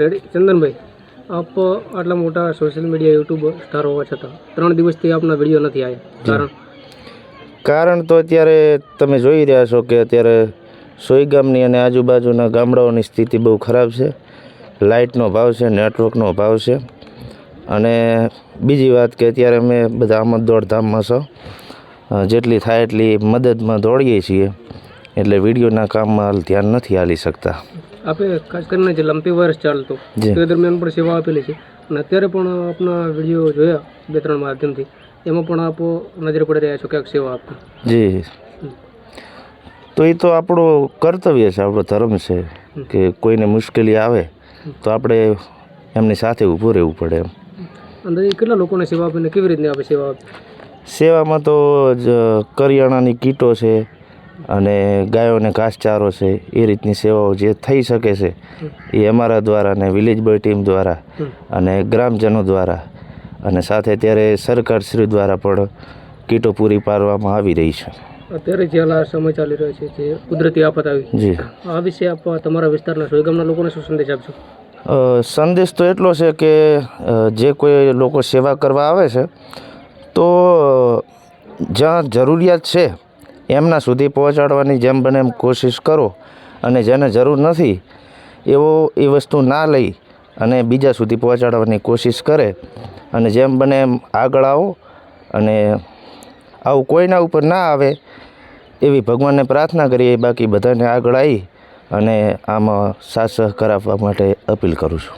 Ready ચંદનભાઈ આપ આટલા મોટા સોશિયલ મીડિયા યુટ્યુબ સ્ટાર હોવા છતાં ત્રણ દિવસથી આપના વીડિયો નથી આવ્યા કારણ? કારણ તો અત્યારે તમે જોઈ રહ્યા છો કે અત્યારે સોઈ ગામની અને આજુબાજુના ગામડાઓની સ્થિતિ બહુ ખરાબ છે. લાઇટનો ભાવ છે નેટવર્કનો ભાવ છે. અને બીજી વાત કે અત્યારે અમે બધા આમ દોડધામમાં છો. જેટલી થાય એટલી મદદમાં દોડીએ છીએ. એટલે વિડીયોના કામમાં હાલ ધ્યાન નથી હાલી શકતા. આપે ખાસ કરીને જે લંપી વાયરસ ચાલતો. તે દરમિયાન પણ સેવા આપેલી છે. અને અત્યારે પણ આપના વીડિયો જોયા બે ત્રણ માધ્યમથી એમાં પણ આપ નજરે પડી રહ્યા છો ક્યાંક સેવા આપતા જી તો એ તો આપણો કર્તવ્ય છે આપણો ધર્મ છે કે કોઈને મુશ્કેલી આવે તો આપણે એમની સાથે ઊભું રહેવું પડે એમ. અંદર કેટલા લોકોને સેવા આપીને કેવી રીતની આપે સેવા આપી સેવામાં તો જ કરિયાણાની કીટો છે અને ગાયોને ઘાસચારો છે એ રીતની સેવાઓ જે થઈ શકે છે એ અમારા દ્વારા અને વિલેજ બોય ટીમ દ્વારા અને ગ્રામજનો દ્વારા અને સાથે ત્યારે સરકારશ્રી દ્વારા પણ કીટો પૂરી પાડવામાં આવી રહી છે. અત્યારે જે હાલ સમય ચાલી રહ્યો છે જે કુદરતી આફત આવી જી. આ વિશે આપ તમારા વિસ્તારના સોયગામના લોકોને શું સંદેશ આપશો? સંદેશ તો એટલો છે કે જે કોઈ લોકો સેવા કરવા આવે છે તો જ્યાં જરૂરિયાત છે એમના સુધી પહોંચાડવાની જેમ બને એમ કોશિશ કરો અને જેને જરૂર નથી એવો એ વસ્તુ ના લઈ અને બીજા સુધી પહોંચાડવાની કોશિશ કરે અને જેમ બને એમ આગળ આવો અને આવું કોઈના ઉપર ના આવે એવી ભગવાનને પ્રાર્થના કરીએ બાકી બધાને આગળ આવી અને આમાં સાથ સહકાર આપવા માટે અપીલ કરું છું.